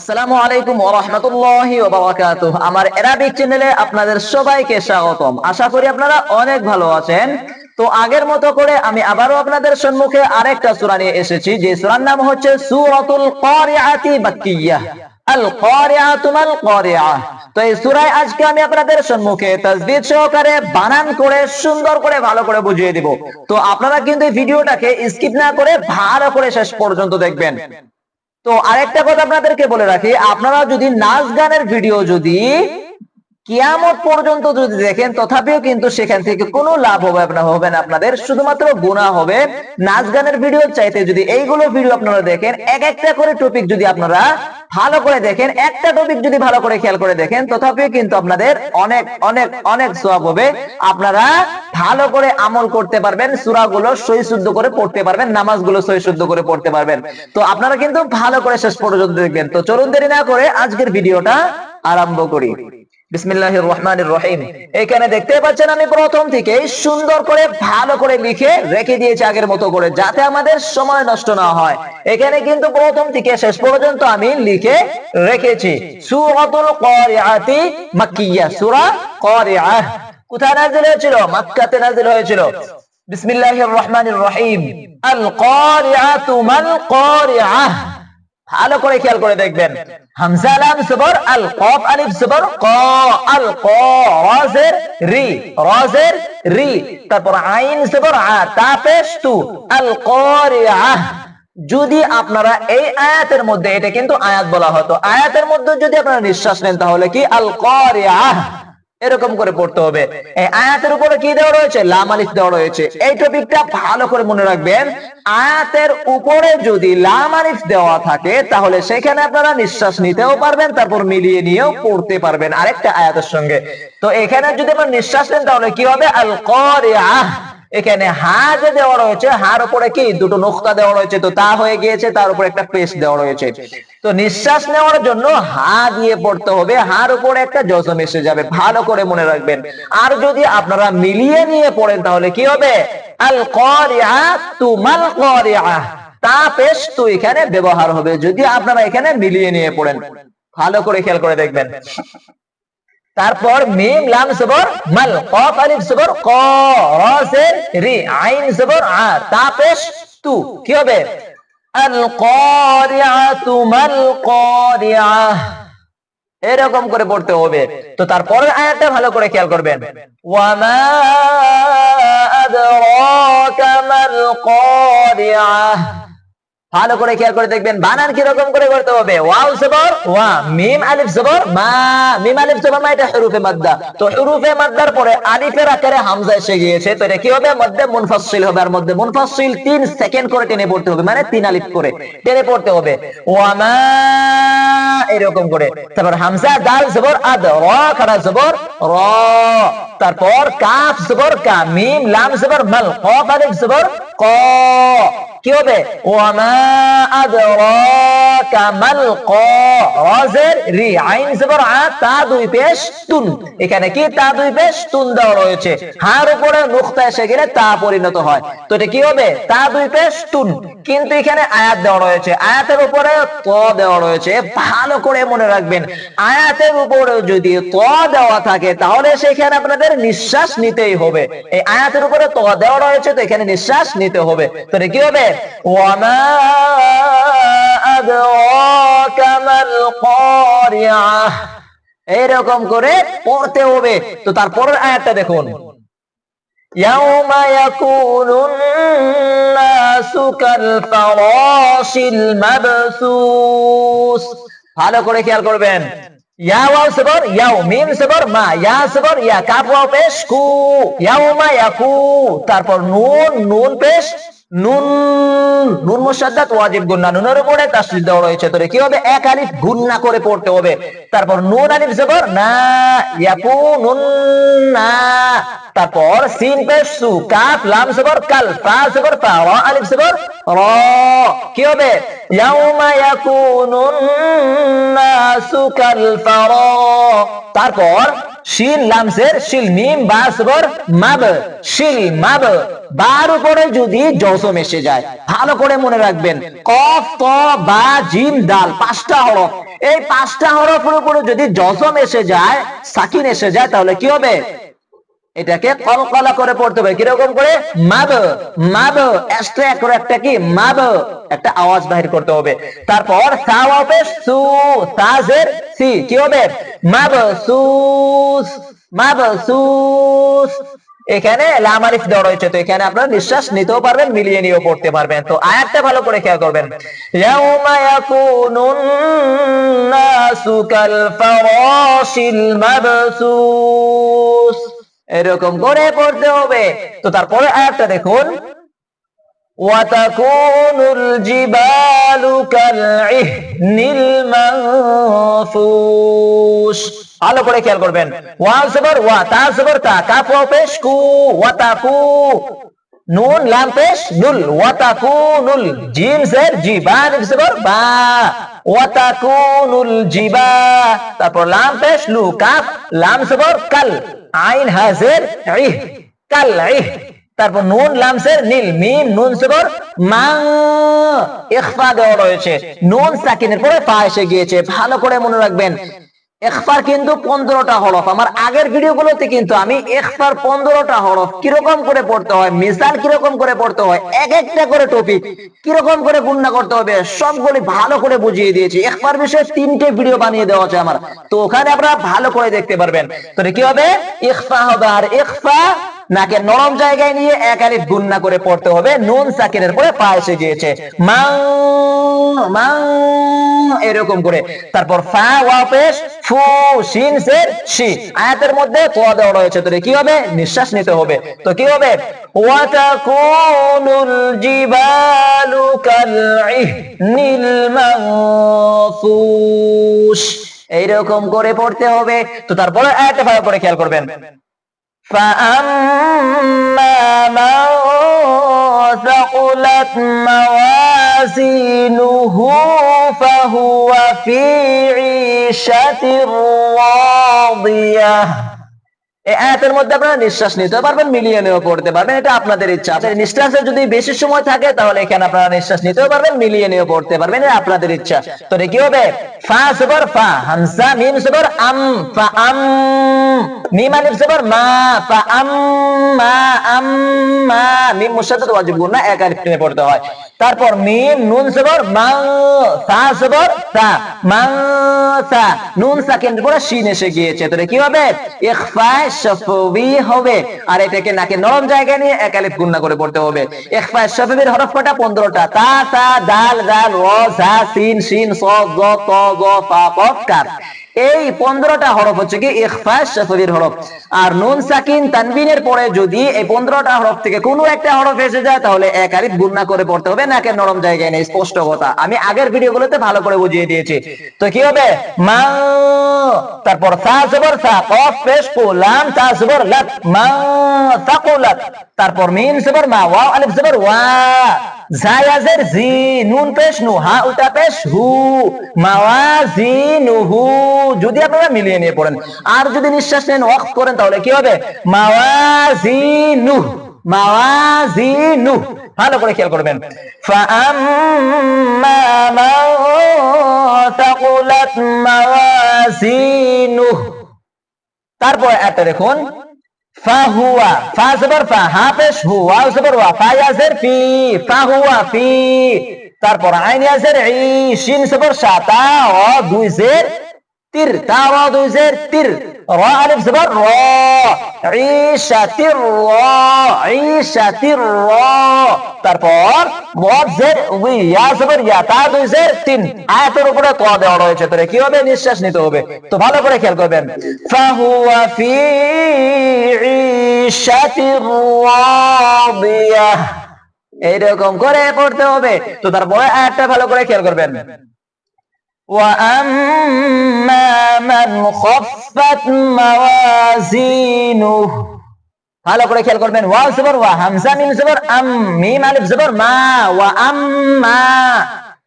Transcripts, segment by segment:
আসসালামু আলাইকুম ওয়া রাহমাতুল্লাহি ওয়া বারাকাতুহু। আমার অ্যারাবিক চ্যানেলে আপনাদের সবাইকে স্বাগতম। আশা করি আপনারা অনেক ভালো আছেন। তো আগের মতো করে আমি আপনাদের সম্মুখে আরেকটা সূরা নিয়ে এসেছি। যে সূরার নাম হচ্ছে সূরাতুল মাক্কিয়াহ আল তো এই সূরায় আজকে আমি আপনাদের সম্মুখে সহকারে বানান করে, সুন্দর করে, ভালো করে বুঝিয়ে দিব। তো আপনারা কিন্তু ভিডিওটাকে স্কিপ না করে ভালো করে শেষ পর্যন্ত দেখবেন। তো আরেকটা কথা আপনাদেরকে বলে রাখি আপনারা যদি নাচ গানের ভিডিও যদি কিয়ামত পর্যন্ত যদি দেখেন, তথাপিও কিন্তু সেখান থেকে কোনো লাভ হবে না হবে না। আপনাদের শুধুমাত্র গুণা হবে। নাচ গানের ভিডিও চাইতে যদি এইগুলো ভিডিও আপনারা দেখেন, এক একটা করে টপিক যদি আপনারা ভালো করে দেখেন, একটা টপিক যদি ভালো করে খেয়াল করে দেখেন, তথাপিও কিন্তু আপনাদের অনেক অনেক অনেক সওয়াব হবে। আপনারা ভালো করে আমল করতে পারবেন, সূরাগুলো সহি শুদ্ধ করে পড়তে পারবেন, নামাজগুলো সহি শুদ্ধ করে পড়তে পারবেন। তো আপনারা কিন্তু ভালো করে শেষ পর্যন্ত দেখবেন। তো চলুন দেরি না করে আজকের ভিডিওটা আরম্ভ করি। এখানে দেখতে পাচ্ছেন আমি প্রথম থেকে সুন্দর করে, ভালো করে লিখে রেখে দিয়েছি আগের মতো করে, যাতে আমাদের সময় নষ্ট না হয়। এখানে কিন্তু প্রথম থেকে শেষ পর্যন্ত আমি লিখে রেখেছি। সূরাতুল কোথায় নাযিল হয়েছিল? মক্কাতে নাযিল হয়েছিল। বিসমিল্লাহির রহমানির রহিম। আল কারিআতু মাল ভালো করে খেয়াল করে দেখবেন। জবর, আল কফ আলিফ জবর, ক, আল ক রি রি। তারপর আইন জবর, আ, তা পেশ তু, আল যদি আপনারা এই আয়াতের মধ্যে, এটা কিন্তু আয়াত বলা হতো, আয়াতের মধ্যে যদি আপনারা নিঃশ্বাস নেন তাহলে কি? আল কারিআহ এরকম করে পড়তে হবে। এই আয়াতের উপরে কি দেওয়া রয়েছে? লাম আলিফ দেওয়া রয়েছে। এই টপিকটা ভালো করে মনে রাখবেন। আয়াতের উপরে যদি লাম আলিফ দেওয়া থাকে, তাহলে সেখানে আপনারা নিঃশ্বাস নিতেও পারবেন, তারপর মিলিয়ে নিয়েও পড়তে পারবেন আরেকটা আয়াতের সঙ্গে। তো এখানে যদি আপনারা নিঃশ্বাস নেন, তাহলে কি হবে? আল কারিআহ এখানে হা যে দেওয়া রয়েছে। হার উপরে কি? দুটো নোক্তা দেওয়া রয়েছে। তো তা হয়ে গিয়েছে, তার উপরে একটা পেস্ট দেওয়া রয়েছে। তো নিঃশ্বাস নেওয়ার জন্য হা দিয়ে পড়তে হবে। হার উপরে একটা জজম এসে যাবে। ভালো করে মনে রাখবেন। আর যদি আপনারা মিলিয়ে নিয়ে পড়েন, তাহলে কি হবে? আল কারিআহ তুমাল কারিআহ তা পেস্ট তো এখানে ব্যবহার হবে। যদি আপনারা এখানে মিলিয়ে নিয়ে পড়েন, ভালো করে খেয়াল করে দেখবেন। তারপর মিম, লাম জবর মাল, কফ, আলিফ জবর ক র জের রি, আইন জবর আ, তা, পেশ, তু, কি হবে? আল কারিআতু মাল কারিআহ এরকম করে পড়তে হবে। তো তারপরের আয়াতটা ভালো করে খেয়াল করবেন। ওয়ামা আদরাকা মাল কারিআহ ভালো করে খেয়াল করে দেখবেন বানান কীরকম করে করতে হবে। ওয়াও জবর, ওয়া, মিম আলিফ জবর, মা, মিম আলিফ জবর মা এটা হুরুফে মাদ্দা। তো হুরুফে মাদ্দার পরে আলিফের আকারে হামজা এসে গিয়েছে, তো এটা কি হবে? মধ্যে মুনফাসসিল হবে আর মধ্যে মুনফাসসিল 3 সেকেন্ড করে টেনে পড়তে হবে মানে তিন আলিফ করে টেনে পড়তে হবে। ওয়া, মা, এরকম করে। তারপর হামজা, দাল জবর, আদ, র খাড়া জবর, র। তারপর কাফ লাম মাল ক। কি হবে? রি, আইন আ, তা দুই পেশ তুন। এখানে কি তা দুই পেশ তুন দেওয়া রয়েছে? হার উপরে এসে গেলে তা পরিণত হয়। তো এটা কি হবে? তা দুই পেশ তুন। কিন্তু এখানে আয়াত দেওয়া রয়েছে। আয়াতের উপরে ত দেওয়া রয়েছে। ভালো করে মনে রাখবেন। আয়াতের উপরে যদি ত দেওয়া থাকে, তাহলে সেখানে আপনাদের নিঃশ্বাস নিতেই হবে এই আয়াতের উপরে ত দেওয়া রয়েছে তো এখানে নিঃশ্বাস নিতে হবে তো এটা কি হবে ওয়ামা আদরাকা মাল কারিআহ এরকম করে পড়তে হবে তো তারপরের আয়াতটা দেখুন يوم يكون الناس كالفراش المبثوث ভালো করে খেয়াল করবেন ইয়া ওয়াও সবর ইয়াও মিম সবর মা ইয়া সবর ইয়া কাফ ওয়াও পেশ কু ইয়াউমা ইয়াকু তারপর নুন নুন পেশ নুন ওয়াজিব নুনের উপরে দেওয়া রয়েছে। কি হবে? এক আলিফ করে পড়তে হবে। তারপর নুন আলিফ জবর, না ইয়াকু নুন, না। তারপর সিন সু, কাফ, লাম জবর, কাল, ফা জবর, ফা, রা আলিফ জবর কি হবে? ইয়াউমা ইয়াকুনুন নাসু কাল ফারা তারপর শিল লামসের, শিল মিম বা সবর মাব, শিল, মাব। বার উপরে যদি জসম এসে যায়, ভালো করে মনে রাখবেন, কফ, ত, বা, জিম দাল পাঁচটা হরফ। এই পাঁচটা হরফের উপরে যদি জসম এসে যায়, সাকিন এসে যায়, তাহলে কি হবে? এটাকে কলকলা করে পড়তে হবে। কীরকম করে? মাব মাব করে একটা কি? মাব একটা আওয়াজ বাহির করতে হবে। তারপর সা সাজের সি। কি হবে? মাব সুস মাব সুস। এখানে লামারিফ দেওয়া রয়েছে। তো এখানে আপনারা নিঃশ্বাস নিতেও পারবেন, মিলিয়ে নিয়েও পড়তে পারবেন। তো আয়াতটা ভালো করে খেয়াল করবেন। ইয়াউমা ইয়াকুনুন মাবসুস। এরকম করে পড়তে হবে। তো তারপরে আয়াতটা দেখুন। ভালো করে খেয়াল করবেন। ওয়া সবর ওয়া, তা সবর তা। কাপ নুন লাম পেশ নুল। ওয়া তাকুনুল জিম জের জি বা লিফ সবর বা। ওয়া তাকুনুল জিবা। তারপর লাম পেশ লু, কাফ। লাম সবর কাল। আইন হাজের ইহ, কাল ইহ। তারপর নুন লামসের নীল, মিম, নুন সবর মা। ইখফা দেওয়া রয়েছে। নুন সাকিনের পরে ফা এসে গিয়েছে। ভালো করে মনে রাখবেন। এখফার কিন্তু পনেরোটা হরফ। আমার আগের ভিডিওগুলোতে কিন্তু আমি এখফার পনেরোটা হরফ কীরকম করে পড়তে হয়, মিসাল কীরকম করে পড়তে হয়, এক একটা করে টপিক কীরকম করে গুণনা করতে হবে, সবগুলি ভালো করে বুঝিয়ে দিয়েছি। এখফার বিষয়ে তিনটে ভিডিও বানিয়ে দেওয়া আছে আমার। তো ওখানে আপনারা ভালো করে দেখতে পারবেন। তো কি হবে? ইখফা হবে আর ইখফা নাকে নরম জায়গায় নিয়ে এক আলিফ গুন্না করে পড়তে হবে। নুন সাকিনের পরে পা এসে গিয়েছে। মাং মাং এরকম করে। তারপর ফা ওয়া পেশ, ফু, শিন, সের, শি। আয়াতের মধ্যে তো দেওয়া রয়েছে। তো কি হবে? নিঃশ্বাস নিতে হবে। তো কি হবে? ওয়া তাকুনুল জিবালু কাল ইহনিল মানফুস এইরকম করে পড়তে হবে। তো তারপরে আয়াতটা ভালো করে খেয়াল করবেন। فأما من ثقلت موازينه فهو في عيشة راضية এই আয়াতের মধ্যে আপনারা নিঃশ্বাস নিতে পারবেন, মিলিয়ে নিয়েও পড়তে পারবেন। এটা আপনাদের ইচ্ছা। আপনাদের নিঃশ্বাসের যদি বেশি সময় থাকে, তাহলে এখানে আপনারা নিঃশ্বাস নিতেও পারবেন, মিলিয়ে নিয়েও পড়তে পারবেন। এটা আপনাদের ইচ্ছা। তো কি হবে? ফা সবর ফা, হামসা, মিম সবর আম, ফা আম। মিম আলিফ সবর মা, ফা আম, মা আম, মা। মিম মুশাদ্দাদ ওয়াজিব গুণ না, এক আলিফ টেনে পড়তে হয়। তারপর মিম, নুন সবর মা সা সবর সা মা সা নুন সাকিন পরে শিন এসে গিয়েছে। তো কি হবে? ইখফা হবে। আর এটাকে নাকে নরম জায়গায় নিয়ে এক আলিফ গুণনা করে পড়তে হবে। ইখফা শফবির হরফ কটা 15টা তা সা দাল, জাল র সা সিন, শিন, স, গ জ ফা এই পনেরোটা হরফ হচ্ছে কি ইখফা শফবির হরফ। আর নুন সাকিন তানবিনের পরে যদি এই পনেরোটা হরফ থেকে কোনো একটা হরফ এসে যায়, তাহলে এক আলিফ গুণনা করে পড়তে হবে। নাকে নরম জায়গায় নেই স্পষ্ট কথা আমি আগের ভিডিওগুলোতে ভালো করে বুঝিয়ে দিয়েছি। তো কি হবে? মা, তারপর সা জবর সা, কফ, পেশ, কু, লাম, তা জবর, লাত, মা তাকুলাত তারপর মিম জবর, মা, ওয়া, আলিফ জবর, ওয়া। জায়াজের জি, নুন পেশ, নু, হা, উল্টা পেশ, হু। মাওয়াজিনুহু যদি আপনারা মিলিয়ে নিয়ে পড়েন, আর যদি নিঃশ্বাস নেন, ওয়াক্ফ করেন, তাহলে কি হবে? মাওয়াজিনু মাওয়াজিনু ভালো করে খেয়াল করবেন। তারপর একটা দেখুন, ফাহুয়া, ফা ফা ফাহুয়া তারপর আইন ইয়াজের ই, শিন দুই জের তির, তা দুই জের, তির। র আলিফ জবর র। ঈশাতির র। ঈশাতির র। তারপর মদ জের, উই, ইয়া জবর ইয়া তা দুই জের, তিন। আয়াতের উপরে ক দেওয়া রয়েছে তো কি হবে? নিঃশ্বাস নিতে হবে। তো ভালো করে খেয়াল করবেন। ফাহুয়া ফি ঈশাতির রাদিয়াহ এইরকম করে পড়তে হবে। তো তারপরে আয়াতটা ভালো করে খেয়াল করবেন। ভালো করে খেয়াল করবেন জবর, ওয়া হামজা মিম জবর, আম মিম আলিফ জবর, মা, ওয়া আম্মা।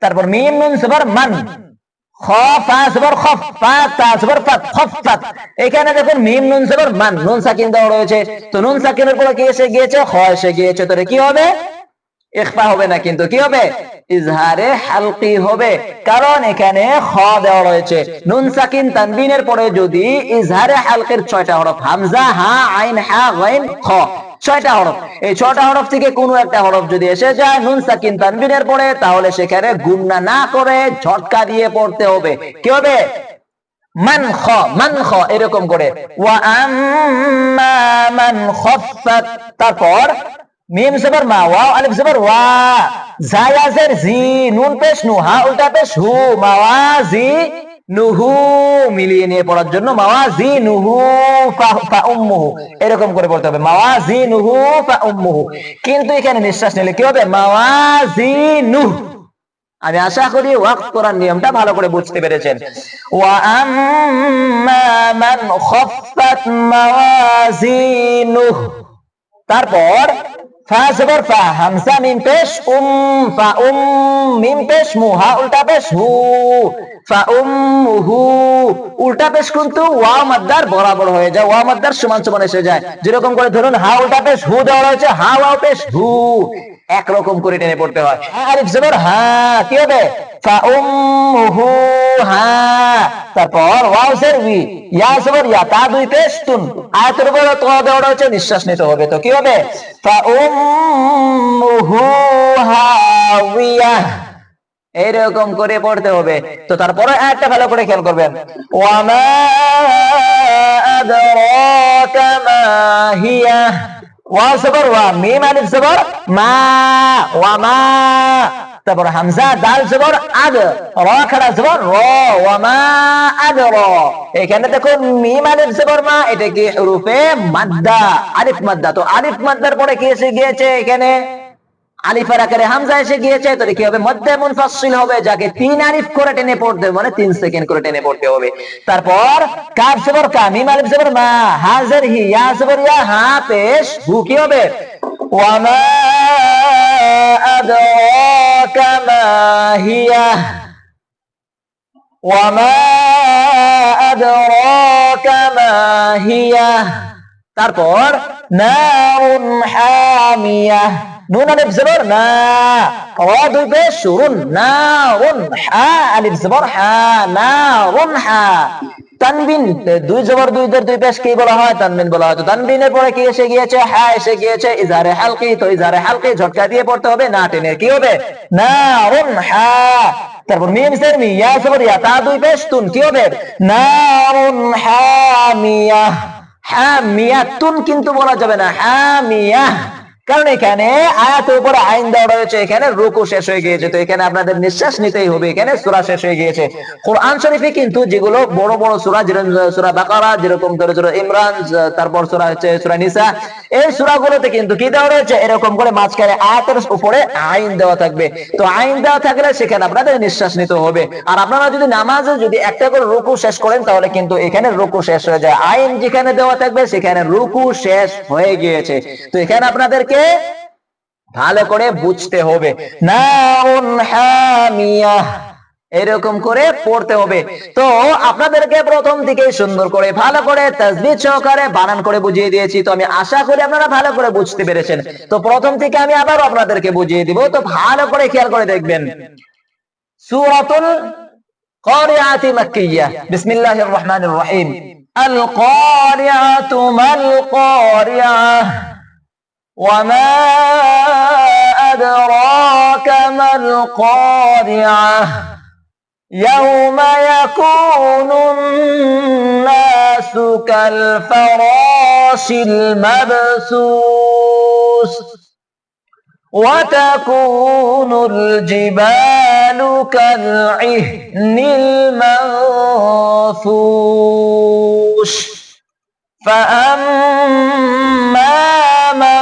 তারপর মিম নুন জবর, মান এখানে দেখুন মিম নুন জবর, মান, নুন সাকিন দেওয়া রয়েছে। তো নুন সাকিনের পরে কি এসে গিয়েছে? খ এসে গিয়েছে। তো কি হবে? ইখফা হবে না, কিন্তু কি হবে? ইজহারে হালকি হবে। কারণ এখানে খ দেওয়া রয়েছে। নুন সাকিন তানবিনের পরে যদি ইজহারে হালকের ছয়টা হরফ, হামজা, হা, আইন, হা গাইন খ, ছয়টা হরফ। এই ছয়টা হরফ থেকে কোনো একটা হরফ যদি এসে যায় নুন সাকিন তানবিনের পরে, তাহলে সেখানে গুন্না না করে ঝটকা দিয়ে পড়তে হবে। কি হবে? মান খ মান খ, এরকম করে। ওয়া আম্মা মান খফফাত। তারপর মিম জবর মা ওয়া আলিফ জবর ওয়া জায়াজের জি নুন পেশ নু হা উল্টা পেশ হু মাওয়াজি নুহু মিলিয়ে নিয়ে পড়ার জন্য মাওয়াজি নুহু ফা উম্মুহু এরকম করে বলতে হবে মাওয়াজি নুহু ফা উম্মুহু কিন্তু এখানে নিঃশ্বাস নিলে কি হবে? মাওয়াজি নুহ আমি আশা করি ওয়াক্ত করার নিয়মটা ভালো করে বুঝতে পেরেছেন। ওয়া আম্মা মান খাফফাত মাওয়াজিনুহ তারপর ফা মিম পেশ, উম, ফা, উম, মিম পেশ উল্টা পেশ, হু, ফা উল্টা পেশ কিন্তু ওয়া মাদ্দার বরাবর হয়ে যায়, ওয়া মাদ্দার সমান সমান এসে যায়। যেরকম করে ধরুন, হা, উল্টা পেশ, হু দেওয়া রয়েছে, হা ওয়া পেশ, হু, একরকম করে টেনে পড়তে হয়। আলিফ জবর, হা, কি হবে? ফা উম্মুহু তারপর ওয়াও জের উই ইয়া, তা দুই পেশ তুন আয়াতের উপর তো দেওয়া রয়েছে নিঃশ্বাস নিতে হবে, তো কি হবে এইরকম করে পড়তে হবে। তো তারপরে একটা ভালো করে খেয়াল করবেন। ওয়ামা আদরাকা মা হিয়া। ওয়া ওয়া, মিম আলিফ জবর মা ওয়া মা তারপর হামজা, দাল জবর, আদ, র, খাড়া জবর, র ওয়ামা আদ, র। এখানে দেখো মিম আলিফ জবর মা, এটা কি রূপে মাদ্দা, আলিফ মাদ্দা। তো আলিফ মাদ্দার পরে কি এসে গিয়েছে এখানে? আলিফের আকারে হামজা এসে গিয়েছে, তো কি হবে মধ্যে মুনফাসিল হবে, যাকে তিন আলিফ করে টেনে পড়তে মানে তিন সেকেন্ড করে টেনে পড়তে হবে। তারপর কাফ জবর আলিফ মা, হাজার হি, ইয়া ইয়া, হা, পেশ, হু কি হবে? মা হিয়া। মা হিয়া। তারপর হামিয়া। নুন আলিফ জবর না। পেশ শুরুন নাউন হা আলিফ জবর হা নাউন হা। তানবিন দুই জবর দুই দের দুই পেশ কি বলা হয়? তানবিন বলা হয়। তানবিনের পরে কি এসে গিয়েছে? হা এসে গিয়েছে। ইজারে হালকি, তো ইজারে হালকি ঝটকা দিয়ে পড়তে হবে, না টেনে কি হবে? নাউন হা। তারপর মিম সের মি ইয়া জবর, ইয়া তা দুই পেশ, তুন কি হবে? নাউন হামিয়া হামিয়াতুন কিন্তু বলা যাবে না। হামিয়া কারণ এখানে আয়াতের উপরে আইন দেওয়া রয়েছে, এখানে রুকু শেষ হয়ে গিয়েছে। তো এখানে আপনাদের নিঃশ্বাস নিতেই হবে, এখানে সুরা শেষ হয়ে গিয়েছে। কোরআন শরীফে কিন্তু যেগুলো বড় বড় সুরা, যেরকম সুরা বাকারা, যেরকম ধরে ধরো ইমরান তারপর সুরা হচ্ছে সুরা নিসা, এই সুরাগুলোতে কিন্তু কি দেওয়া রয়েছে? এরকম করে মাঝখানে আয়াতের উপরে আইন দেওয়া থাকবে। তো আইন দেওয়া থাকলে সেখানে আপনাদের নিঃশ্বাস নিতে হবে। আর আপনারা যদি নামাজে যদি একটা করে রুকু শেষ করেন, তাহলে কিন্তু এখানে রুকু শেষ হয়ে যায়। আইন যেখানে দেওয়া থাকবে, সেখানে রুকু শেষ হয়ে গিয়েছে। তো এখানে আপনাদেরকে ভালো করে বুঝতে হবে নাউন হামিয়া এরকম করে পড়তে হবে তো আপনাদেরকে প্রথম থেকে সুন্দর করে ভালো করে তাজবিদ সহকারে বানান করে বুঝিয়ে দিয়েছি তো আমি আশা করি আপনারা ভালো করে বুঝতে পেরেছেন তো প্রথম থেকে আমি আবার আপনাদেরকে বুঝিয়ে দিব তো ভালো করে খেয়াল করে দেখবেন সূরাতুল قارعة مكية بسم الله الرحمن الرحيم القارعة ما القارعة وما أدراك ما القارعة يوم يكون الناس كالفراش المبثوث وتكون الجبال كالعهن المنفوش فأما من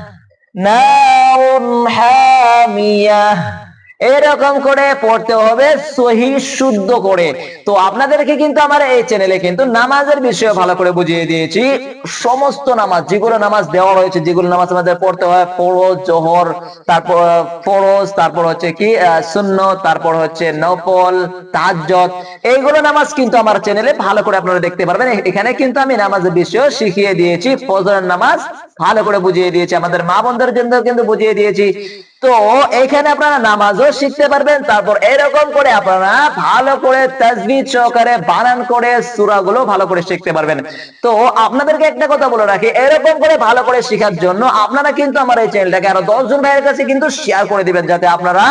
এরকম করে পড়তে হবে, সহি শুদ্ধ করে। তো আপনাদেরকে কিন্তু আমার এই চ্যানেলে কিন্তু নামাজের বিষয়ে ভালো করে বুঝিয়ে দিয়েছি। সমস্ত নামাজ, যেগুলো নামাজ দেওয়া রয়েছে যেগুলো নামাজ আমাদের পড়তে হয় ফরজ জোহর, তারপর, ফরজ, তারপর হচ্ছে কি শূন্য তারপর হচ্ছে নফল তাজ্জত এইগুলো নামাজ কিন্তু আমার চ্যানেলে ভালো করে আপনারা দেখতে পারবেন। এখানে কিন্তু আমি নামাজের বিষয়ে শিখিয়ে দিয়েছি। ফজরের নামাজ ভালো করে বুঝিয়ে দিয়েছি, আমাদের মা বোনদের জন্য কিন্তু বুঝিয়ে দিয়েছি। তো এখানে আপনারা নামাজও শিখতে পারবেন, তারপর এরকম করে আপনারা ভালো করে তাজবিদ সহকারে বানান করে সূরাগুলো ভালো করে শিখতে পারবেন। তো আপনাদেরকে একটা কথা বলে রাখি, এরকম করে ভালো করে শেখার জন্য আপনারা কিন্তু আমার এই চ্যানেলটাকে আরও দশজন ভাইয়ের কাছে কিন্তু শেয়ার করে দিবেন, যাতে আপনারা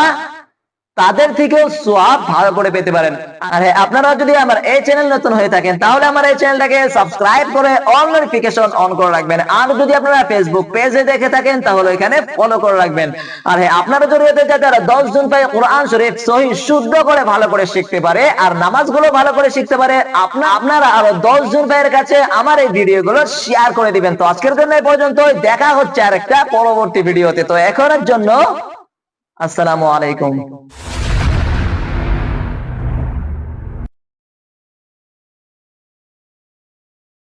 তাদের থেকেও সোয়াব ভালো করে পেতে পারেন। আর হ্যাঁ, আপনারা যদি আমার এই চ্যানেল নতুন হয়ে থাকেন তাহলে আমার এই চ্যানেলটাকে সাবস্ক্রাইব করে অল নোটিফিকেশন অন করে রাখবেন। আর যদি আপনারা ফেসবুক পেজে দেখে থাকেন তাহলে এখানে ফলো করে রাখবেন। আর হ্যাঁ আপনারা চান যারা দশ জন ভাই কোরআন শরীফ সহি শুদ্ধ করে ভালো করে শিখতে পারে আর নামাজগুলো ভালো করে শিখতে পারে আপনা আপনারা আরও দশ জন ভাইয়ের কাছে আমার এই ভিডিওগুলো শেয়ার করে দিবেন। তো আজকের জন্য এই পর্যন্ত দেখা হচ্ছে আর একটা পরবর্তী ভিডিওতে। তো এখনের জন্য আসসালামু আলাইকুম।